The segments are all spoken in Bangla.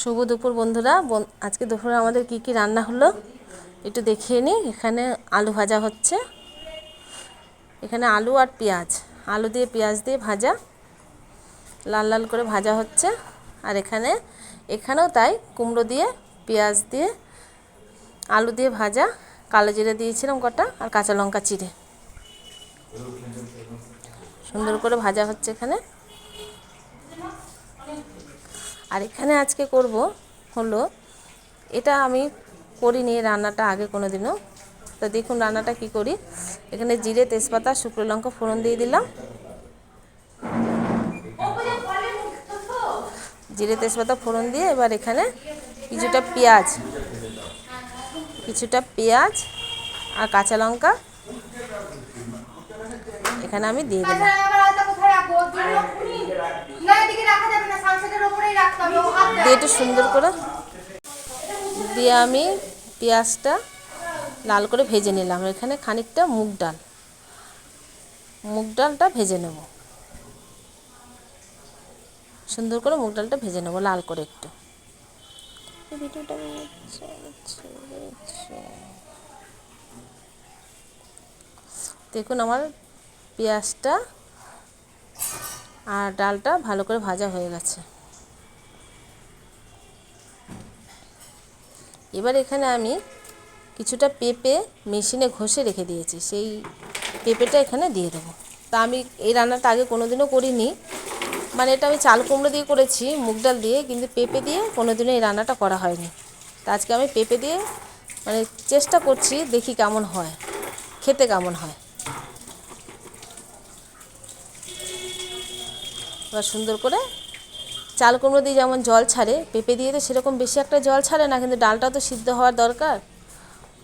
শুভ দুপুর বন্ধুরা। বন- আজকে দুপুরে আমাদের কি কি রান্না হলো একটু দেখিয়ে নিই। এখানে আলু ভাজা হচ্ছে। এখানে আলু আর পেঁয়াজ। আলু দিয়ে পেঁয়াজ দিয়ে ভাজা। লাল লাল করে ভাজা হচ্ছে। আর এখানে, এখানেও তাই কুমড়ো দিয়ে, পেঁয়াজ দিয়ে, আলু দিয়ে ভাজা। কালো জিরে দিয়েছিলাম কটা আর কাঁচা লঙ্কা চিড়ে। সুন্দর করে ভাজা হচ্ছে এখানে। আর এখানে আজকে করব হলো, এটা আমি করিনি, রান্নাটা আগে কোনো দিনও তো দেখুন রান্নাটা কি করি। এখানে জিরে, তেজপাতা, শুকনো লঙ্কা ফোড়ন দিয়ে দিলাম। জিরে, তেজপাতা ফোড়ন দিয়ে এবার এখানে কিছুটা পেঁয়াজ কিছুটা পেঁয়াজ আর কাঁচা লঙ্কা এখানে আমি দিয়ে দিলাম। দিয়ে একটু সুন্দর করে দিয়ে আমি পেঁয়াজটা লাল করে ভেজে নিলাম। এখানে খানিকটা মুগ ডাল। মুগ ডালটা ভেজে নেব। সুন্দর করে মুগ ডালটা ভেজে নেব লাল করে একটু। ভিডিওটা। দেখুন আমার পেঁয়াজটা আর ডালটা ভালো করে ভাজা হয়ে গেছে। এবার এখানে আমি কিছুটা পেঁপে মেশিনে ঘষে রেখে দিয়েছি, সেই পেঁপেটা এখানে দিয়ে দেবো। তা আমি এই রান্নাটা আগে কোনো দিনও করিনি। মানে এটা আমি চাল কুমড়ো দিয়ে করেছি, মুগ ডাল দিয়ে, কিন্তু পেঁপে দিয়ে কোনো দিনও এই রান্নাটা করা হয়নি। তা আজকে আমি পেঁপে দিয়ে মানে চেষ্টা করছি, দেখি কেমন হয়, খেতে কেমন হয়। এবার সুন্দর করে চাল কুমড়ো দিয়ে যেমন জল ছাড়ে, পেঁপে দিয়ে তো সেরকম বেশি একটা জল ছাড়ে না, কিন্তু ডালটা তো সিদ্ধ হওয়ার দরকার।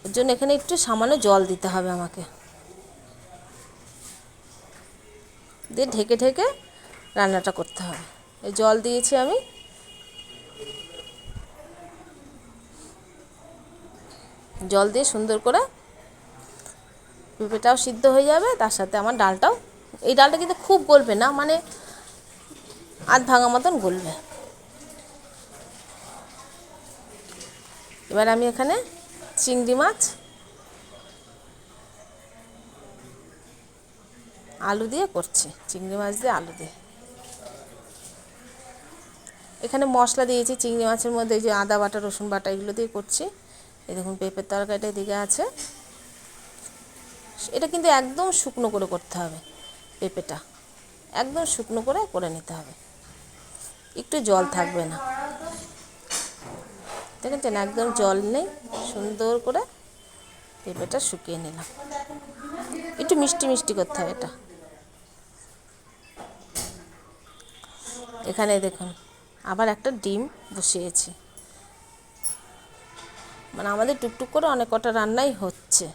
ওর জন্য এখানে একটু সামান্য জল দিতে হবে আমাকে। দিয়ে ঢেকে ঢেকে রান্নাটা করতে হবে। এই জল দিয়েছি আমি। জল দিয়ে সুন্দর করে পেঁপেটাও সিদ্ধ হয়ে যাবে, তার সাথে আমার ডালটাও। এই ডালটা কিন্তু খুব গলবে না মানে আধ ভাঙা মতন গলবে। এবার আমি এখানে চিংড়ি মাছ, আলু দিয়ে করছি, চিংড়ি মাছ দিয়ে আলু দিয়ে। এখানে মশলা দিয়েছি, চিংড়ি মাছের মধ্যে যে আদা বাটা, রসুন বাটা, এগুলো দিয়ে করছি। এই দেখুন, পেঁপের তরকারিটা এদিকে আছে। এটা কিন্তু একদম শুকনো করে করতে হবে, পেঁপেটা। একদম শুকনো করে করে নিতে হবে। একটু জল থাকবে না। দেখেছেন একদম জল নেই। সুন্দর করে পেঁপেটা শুকিয়ে নিলাম। একটু মিষ্টি মিষ্টি করতে হবে এটা। এখানে দেখুন, আবার একটা ডিম বসিয়েছি। মানে আমাদের টুকটুক করে অনেক কটা রান্নাই হচ্ছে।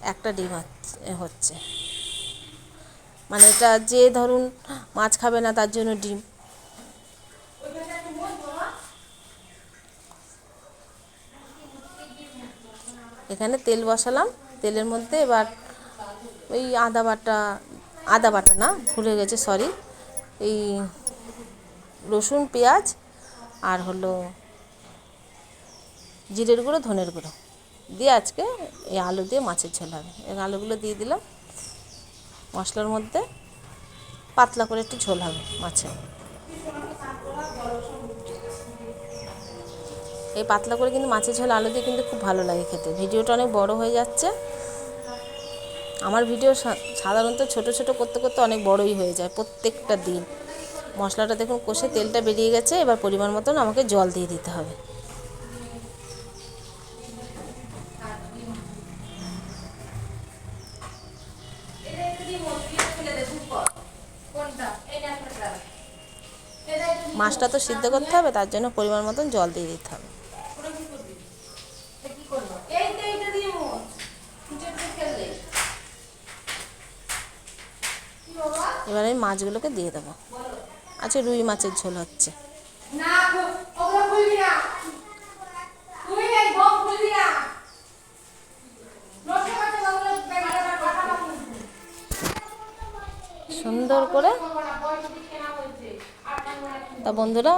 একটা ডিম হচ্ছে- হচ্ছে। মানে এটা যে ধরুন মাছ খাবে না, তার জন্য ডিম। এখানে তেল বসালাম। তেলের মধ্যে এবার ওই আদা বাটা আদা বাটা না, ভুলে গেছে সরি এই রসুন, পেঁয়াজ আর হলো জিরের গুঁড়ো, ধনের গুঁড়ো। দিয়ে আজকে এই আলু দিয়ে মাছের ঝোল হবে। এই আলুগুলো দিয়ে দিলাম। মশলার মধ্যে পাতলা করে একটু ঝোল হবে মাছের এই পাতলা করে কিন্তু মাছের ঝোল আলু দিয়ে কিন্তু খুব ভালো লাগে খেতে। ভিডিওটা অনেক বড় হয়ে যাচ্ছে। আমার ভিডিও সাধারণত ছোট ছোট করতে করতে অনেক বড়ই হয়ে যায় প্রত্যেকটা দিন। মশলাটা দেখুন কষে তেলটা বেরিয়ে গেছে, এবার পরিমাণ মতন আমাকে জল দিয়ে দিতে হবে। মাছটা তো সিদ্ধ করতে হবে, তার জন্য পরিমাণ মতন জল দিয়ে দিতে হবে। এবার আমি মাছগুলোকে দিয়ে দেবো। আচ্ছা রুই মাছের ঝোল হচ্ছে না ওগুলো খুলবি না তুই এই বম খুলবি না নষ্ট করতে ওগুলো বেকার কথা সুন্দর করে। তা বন্ধুরা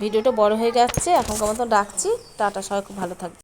ভিডিওটা বড় হয়ে যাচ্ছে এখনকার মতন রাখছি। টাটা, সবাই খুব ভালো থাকবে।